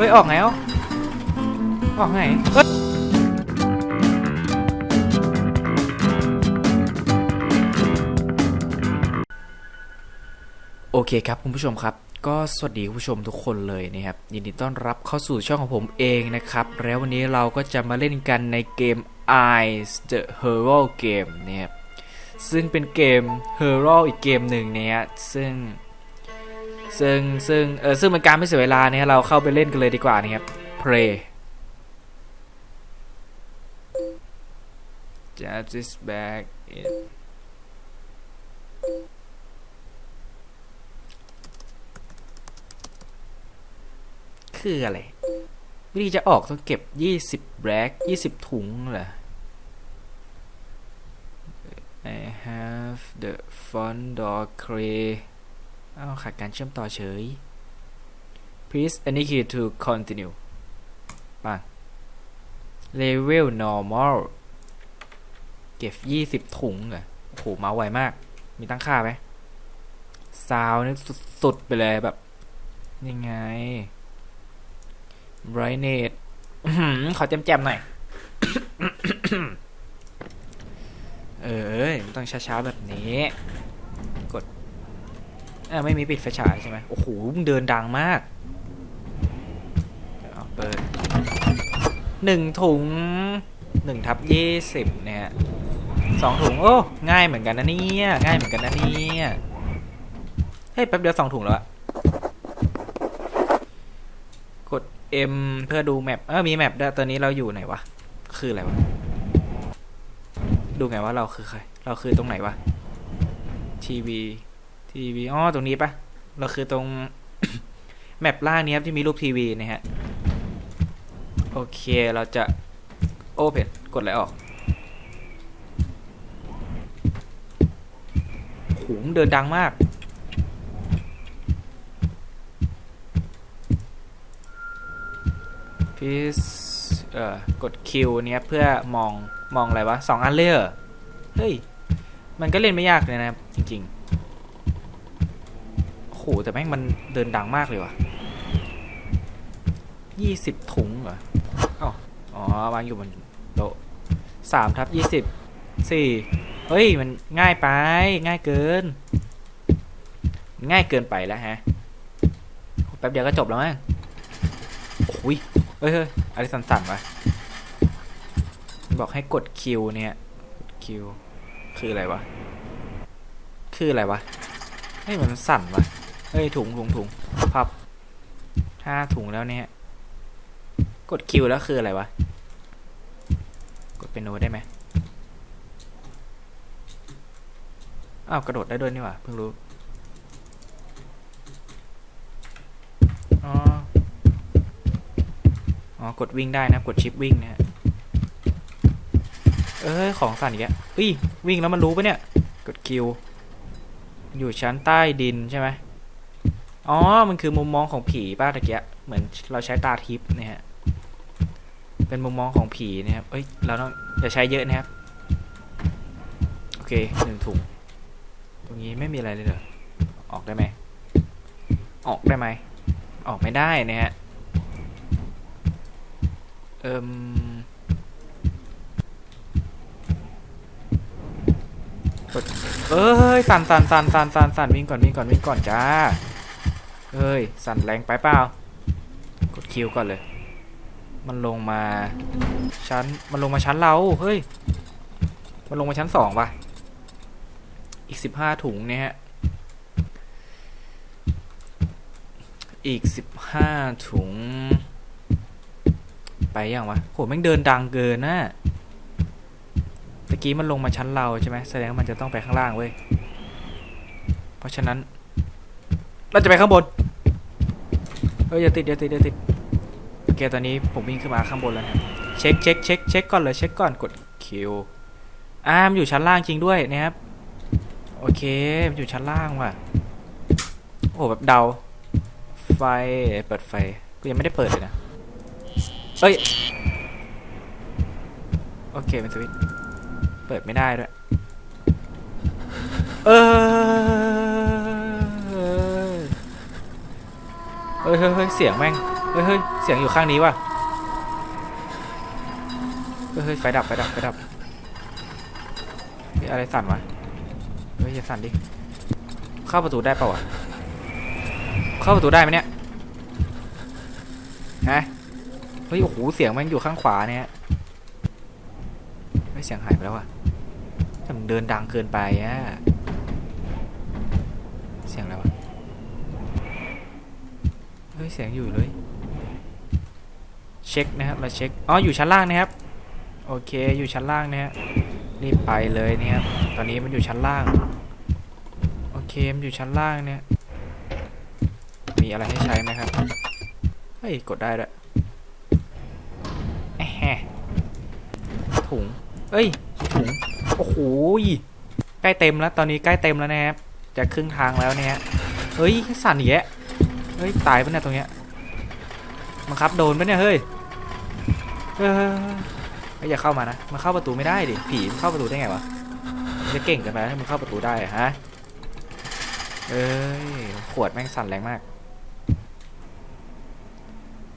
เฮ้ยออกไงอะออกไงเอ้ยโอเคครับคุณผู้ชมครับ ก็สวัสดีคุณผู้ชมทุกคนเลยนะครับยินดีต้อนรับเข้าสู่ช่องของผมเองนะครับ แล้ววันนี้เราก็จะมาเล่นกันในเกม Eyes the Hero Game นะครับซึ่งเป็นเกม Hero อีกเกมหนึ่งเนี่ยซึ่ง ซึ่งซึ่งเออซึ่งเป็นการไม่เสียเวลาเนี่ยเราเข้าไปเล่นกันเลยดีกว่านะครับ Play Justice back in คืออะไร วิธีจะออกต้องเก็บ 20แบล็ก20 ถุงเหรอ I have the front door key อ้าวขาดการเชื่อมต่อเฉย please any key to continue ปัง level normal เก็บ20ถุงเหรอโอ้โหมาไวมาก มีตั้งค่าไหมซาวนี่สุดๆไปเลยแบบ ยังไง brightness อื้อหือขอแจมๆหน่อย เออต้องช้าๆแบบนี้ อ่าไม่มีปิดไฟฉายใช่ไหมโอ้โหมึงเดินดังมากเอาเปิดหนึ่งถุงหนึ่งทับยี่สิบเนี่ยสองถุงโอ้ง่ายเหมือนกันนะเนี่ยง่ายเหมือนกันนะเนี่ยเฮ้ยแป๊บเดียวสองถุงแล้วอะกด M เพื่อดูแมปเออมีแมปด้วยตอนนี้เราอยู่ไหนวะคืออะไรวะดูไงว่าเราคือใคร เราคือตรงไหนวะทีวี ทีวีอ๋อตรงนี้ปะเราคือตรง แมปล่างนี้ครับที่มีรูปทีวีนะฮะ โอเคเราจะโอเพนกดอะไรออกโหมเดินดังมาก พีซเอ่อกดคิวเนี้ยเพื่อมองมองอะไรวะสองอันเลยเหรอเฮ้ย มันก็เล่นไม่ยากเลยนะครับ จริง ๆ หแต่แม่งมันเดินดังมากเลยว่ะยี่สิบถุงเหรออ๋ออ๋อวางอยู่บนโต๊ะสามทับยี่สิบสี่เฮ้ย มันง่ายไป ง่ายเกิน ง่ายเกินไปแล้วฮะ แป๊บเดียวก็จบแล้วมั้งโอ้ยเฮ้ยเฮ้ยอะไรสั่นๆวะบอกให้กดคิวเนี่ยคิวคืออะไรวะ คืออะไรวะเฮ้ยมันสั่นวะ เฮ้ยถุงถุงถุงพับห้าถุงแล้วเนี่ย กดคิวแล้วคืออะไรวะ กดเป็นโนได้ไหมอ้าวกระโดดได้ด้วยนี่หว่าเพิ่งรู้อ๋ออ๋อกดวิ่งได้นะกดชิปวิ่งนะเอ้ยของสั่นอีกแล้วเฮ้ยวิ่งแล้วมันรู้ปะเนี่ย กดคิว อยู่ชั้นใต้ดินใช่ไหม อ๋อ มันคือมุมมองของผีป้าตะเกียเหมือนเราใช้ตาทิพย์เนี่ยฮะ เป็นมุมมองของผีนะครับ เอ้ย เราต้องอย่าใช้เยอะนะครับ โอเคหนึ่งถุง ตรงนี้ไม่มีอะไรเลยเหรอ ออกได้ไหม ออกได้ไหม ออกไม่ได้นะฮะ เอิมกดเอ้ย สั่นสั่นสั่นสั่นสั่นสั่นวิ่งก่อนวิ่งก่อนวิ่งก่อนจ้า เอ้ย สั่นแรงไปเปล่ากดคิวก่อนเลย มันลงมาชั้นมันลงมาชั้นเราเฮ้ย มันลงมาชั้นสองป่ะ อีกสิบห้าถุงเนี่ยฮะอีกสิบห้าถุง ไปยังวะโหแม่งเดินดังเกินนะตะกี้มันลงมาชั้นเราใช่ไหมแสดงว่ามันจะต้องไปข้างล่างเว้ย เพราะฉะนั้น เราจะไปข้างบน เฮ้ยอย่าติดอย่าติดอย่าติดโอเคตอนนี้ผมวิ่งขึ้นมาข้างบนแล้วนะเช็คเช็คเช็คเช็คก่อนเลยเช็คก่อนกดคิวอ่ามอยู่ชั้นล่างจริงด้วยนะครับโอเคมันอยู่ชั้นล่างว่ะโอ้แบบเดา ไฟเปิดไฟกูยังไม่ได้เปิดเลยนะเอ้ยโอเคเป็นสวิตช์เปิดไม่ได้ด้วยเออเฮ้ยเฮ้ยเฮ้ยเสียงแม่ง เฮ้ยเฮ้ยเสียงอยู่ข้างนี้ว่ะ เฮ้ยเฮ้ยไฟดับไฟดับไฟดับเฮ้ยอะไรสั่นวะ เฮ้ยอย่าสั่นดิ เข้าประตูได้เปล่าวะ เข้าประตูได้ไหมเนี่ย ฮะ เฮ้ยโอ้โหเสียงมันอยู่ข้างขวาเนี่ยเสียงหายไปแล้ววะแต่มันเดินดังเกินไปอะเสียงอะไรวะ เสียงอยู่เลย เช็คนะครับมาเช็ค อ๋อ อยู่ชั้นล่างนะครับ โอเค อยู่ชั้นล่างนะฮะ รีบไปเลยเนี่ยครับ ตอนนี้มันอยู่ชั้นล่าง โอเค มันอยู่ชั้นล่างเนี่ย มีอะไรให้ใช้ไหมครับ เฮ้ย กดได้ด้วยแอะแฮถุง เอ้ย ถุง โอ้โห ใกล้เต็มแล้ว ตอนนี้ใกล้เต็มแล้วนะครับ จะครึ่งทางแล้วเนี่ย เฮ้ยสั่นอีกแล้ว เฮ้ยตายปะเนี่ยตรงเนี้ยบังคับโดนปะเนี่ยเฮ้ยเฮ้ยอย่าเข้ามานะมันเข้าประตูไม่ได้ดิผีมันเข้าประตูได้ไงวะมันจะเก่งกันไปให้มันเข้าประตูได้ฮะเอ้ยขวดแม่งสั่นแรงมาก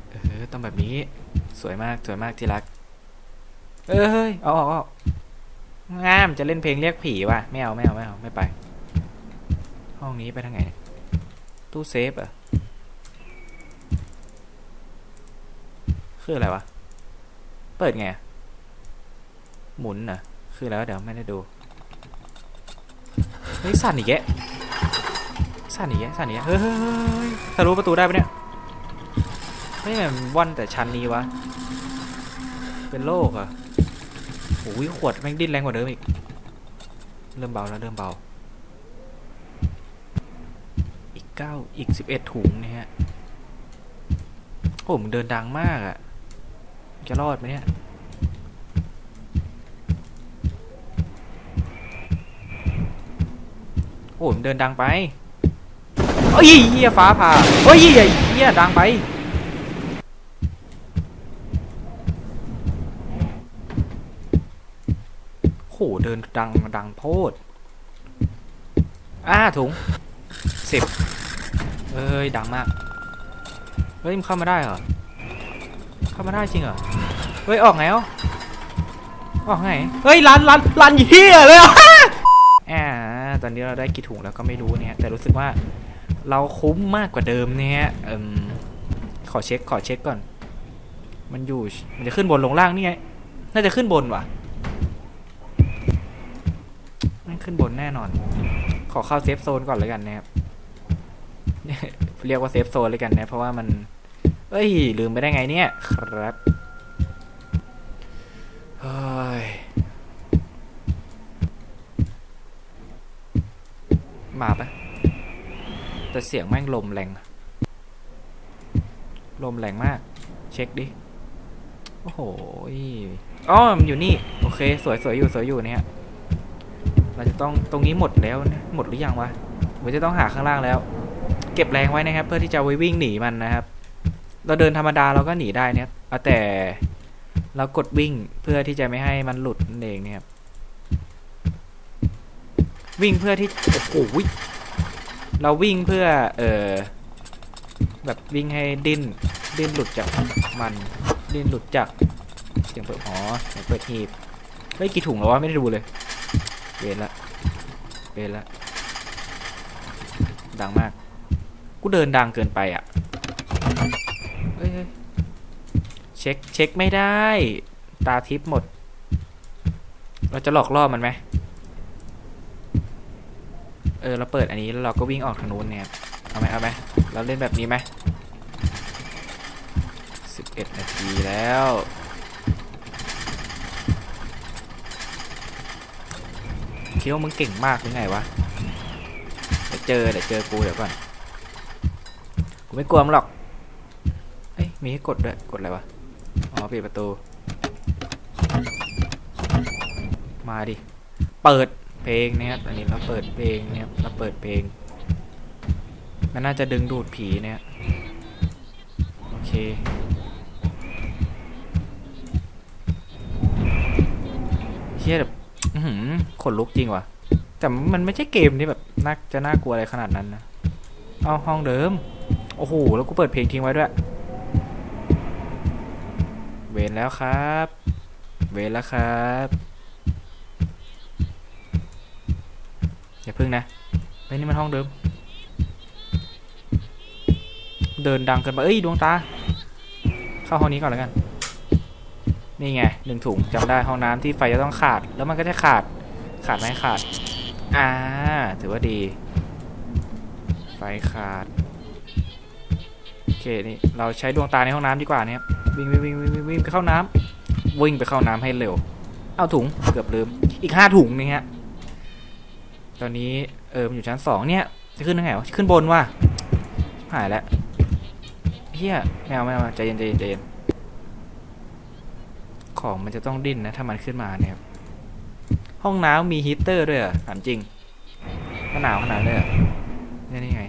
เออต้องแบบนี้สวยมากสวยมากที่รัก เอ้ยเอาออกเอาอกงามจะเล่นเพลงเรียกผีว่ะไม่เอาไม่เอาไม่เอาไม่ไป ห้องนี้ไปทางไหนตู้เซฟอะ คืออะไรวะ เปิดไง หมุนเหรอคือแล้วะเดี๋ยวไม่ได้ดูเฮ้ยสั่นอีกแกะสั่นอีกแกะสั่นอีกแกะเฮ้ยทะลุประตูได้ปะเนี่ยไม่มันว่อนแต่ชั้นนี้วะ เป็นโรคอะโอ้ยขวดแม่งดิ้นแรงกว่าเดิมอีก เริ่มเบาแล้วเริ่มเบา อีกเก้าอีกสิบเอ็ดถุงนะฮะโอ้มึงเดินดังมากอะ จะรอดไหมเนี่ยโอ้มึงเดินดังไปเอ้ยเฮียฟ้าผ่าเฮ้ยเฮียเฮียดังไปโหเดินดังดังโพดอ่าถุงสิบเอ้ยดังมาก เฮ้ยมันเข้ามาได้เหรอามาได้จริงเหรอ เฮ้ย ออกไงอะออกไง เฮ้ยรันรันรันเฮียเลยอะอ่าตอนนี้เราได้กี่ถุงแล้วก็ไม่รู้เนี่ยแต่รู้สึกว่าเราคุ้มมากกว่าเดิมเนี่ยเอืมขอเช็คขอเช็คก่อน มันอยู่มันจะขึ้นบนลงล่างนี่ไงน่าจะขึ้นบนว่ะมันขึ้นบนแน่นอน ขอเข้าเซฟโซนก่อนเลยกันนะครับเรียกว่าเซฟโซนเลยกันนะเพราะว่ามัน เอ้ย ลืมไปได้ไงเนี่ย ครับเฮ้ยมาปะแต่เสียงแม่งลมแรง ลมแรงมาก เช็คดิ โอ้โหอ๋อมันอยู่นี่ โอเค สวยสวยอยู่สวยอยู่เนี่ยเราจะต้องตรงนี้หมดแล้วนะหมดหรือยังวะผมจะต้องหาข้างล่างแล้ว เก็บแรงไว้นะครับ เพื่อที่จะไว้วิ่งหนีมันนะครับ เราเดินธรรมดาเราก็หนีได้เนี่ยแต่เรากดวิ่งเพื่อที่จะไม่ให้มันหลุดนั่นเองเนี่ยครับวิ่งเพื่อที่โอ้โหเราวิ่งเพื่อเออแบบวิ่งให้ดิ้นดิ้นหลุดจากมันดิ้นหลุดจากเสียงเปิดหอเสียงเปิดหีบเฮ้ยกี่ถุงแล้ววะไม่ได้ดูเลยเวนละเวนละดังมาก กูเดินดังเกินไปอะเฮ้ยเฮ้ย เช็คเช็คไม่ได้ ตาทิพย์หมด เราจะหลอกล่อมันไหมเออเราเปิดอันนี้แล้วเราก็วิ่งออกทางนู้นเนี่ยเอาไหมเอาไหมเราเล่นแบบนี้ไหมสิบเอ็ดนาทีแล้วคิดว่ามึงเก่งมากหรือไงวะเดี๋ยวเจอเดี๋ยวเจอกูเดี๋ยวก่อนกูไม่กลัวมึงหรอกเอ้ยมีให้กดด้วยกดอะไรวะ อ๋อปิดประตู มาดิ เปิดเพลงนะครับ อันนี้เราเปิดเพลงนะครับเราเปิดเพลง มันน่าจะดึงดูดผีเนี่ย โอเคเฮียแบบหือขนลุกจริงว่ะ แต่มันไม่ใช่เกมที่แบบน่าจะน่ากลัวอะไรขนาดนั้นนะ เอาห้องเดิม โอ้โห แล้วกูเปิดเพลงทิ้งไว้ด้วย เวรแล้วครับ เวรแล้วครับอย่าพึ่งนะไปนี่มันห้องเดิม เดินดังเกินไปเอ้ยดวงตา เข้าห้องนี้ก่อนแล้วกัน นี่ไงหนึ่งถุงจำได้ห้องน้ำที่ไฟจะต้องขาด แล้วมันก็จะขาด ขาดไหมขาด อ่า ถือว่าดี ไฟขาด โอเคนี่เราใช้ดวงตาในห้องน้ำดีกว่าเนี่ยครับ วิ่งวิ่งวิ่งวิ่งวิ่งวิ่งไปเข้าน้ำวิ่งไปเข้าน้ำให้เร็ว เอาถุงเกือบลืม อีกห้าถุงนี่ฮะ ตอนนี้เออมันอยู่ชั้นสองเนี่ย จะขึ้นทางไหนวะขึ้นบนว่ะหายแล้วเฮียไม่เอาไม่เอาใจเย็นใจเย็นใจเย็นของมันจะต้องดิ้นนะ ถ้ามันขึ้นมาเนี่ยห้องน้ำมีฮีตเตอร์ด้วยเหรอถามจริงมันหนาวขนาดเลยเหรอนี่ยนี่ไง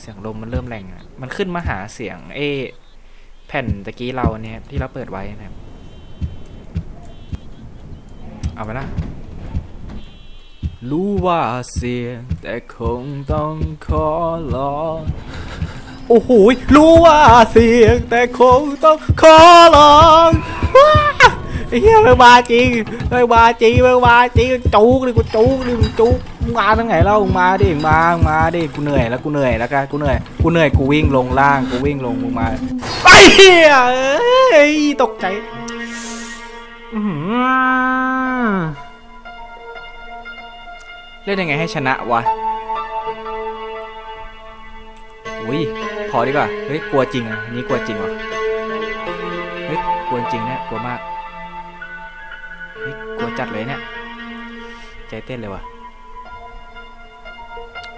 เสียงลมมันเริ่มแรงอะมันขึ้นมาหาเสียงเอ แผ่นตะกี้เราเนี่ยที่เราเปิดไว้นะครับ เอาไปละรู้ว่าเสียงแต่คงต้องขอลองโอ้โหรู้ว่าเสียงแต่คงต้องขอลองว้าไอ้เหี้ยมึงมาจริงมึงมาจริงมึงมาจริงจุกเลยกูจุกเลยมึงจุกมึงมาทั้งไหนเล่ามึงมาดิมึงมามึงมาดิกูเหนื่อยแล้วกูเหนื่อยแล้วกันกูเหนื่อยกูเหนื่อยกูวิ่งลงล่างกูวิ่งลงมึงมา ไอ้เหี้ยเอ้ยตกใจอื้อหือเล่นยังไงให้ชนะวะ อุ้ยพอดีกว่า เฮ้ย กลัวจริงอะอันนี้กลัวจริงวะเฮ้ย กลัวจริงเนี่ยกลัวมาก เฮ้ย กลัวจัดเลยเนี่ย ใจเต้นเลยวะ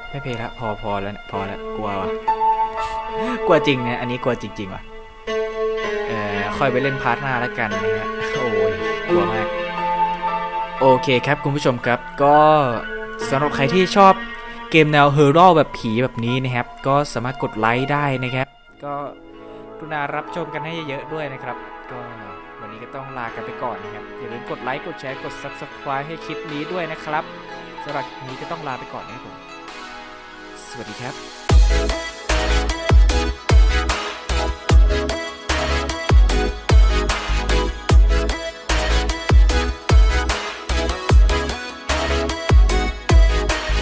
ไม่เพลละ พอพอแล้วเนี่ยพอแล้ว กลัวว่ะ กลัวจริงเนี่ยอันนี้กลัวจริงๆวะเออค่อยไปเล่นพาร์ทหน้าแล้วกันนะฮะโอ้ยกลัวมาก โอเคครับคุณผู้ชมครับ ก็สำหรับใครที่ชอบเกมแนวเฮอร์ o แบบผีแบบนี้นะครับ ก็สามารถกดไลค์ได้นะครับ ก็กรุณารับชมกันให้เยอะๆด้วยนะครับ ก็วันนี้ก็ต้องลากันไปก่อนนะครับ อย่าลืมกดไลค์ กดแชร์ กด Subscribe ให้คลิปนี้ด้วยนะครับสำหรับวันนี้ก็ต้องลาไปก่อนนะครับผม สวัสดีครับ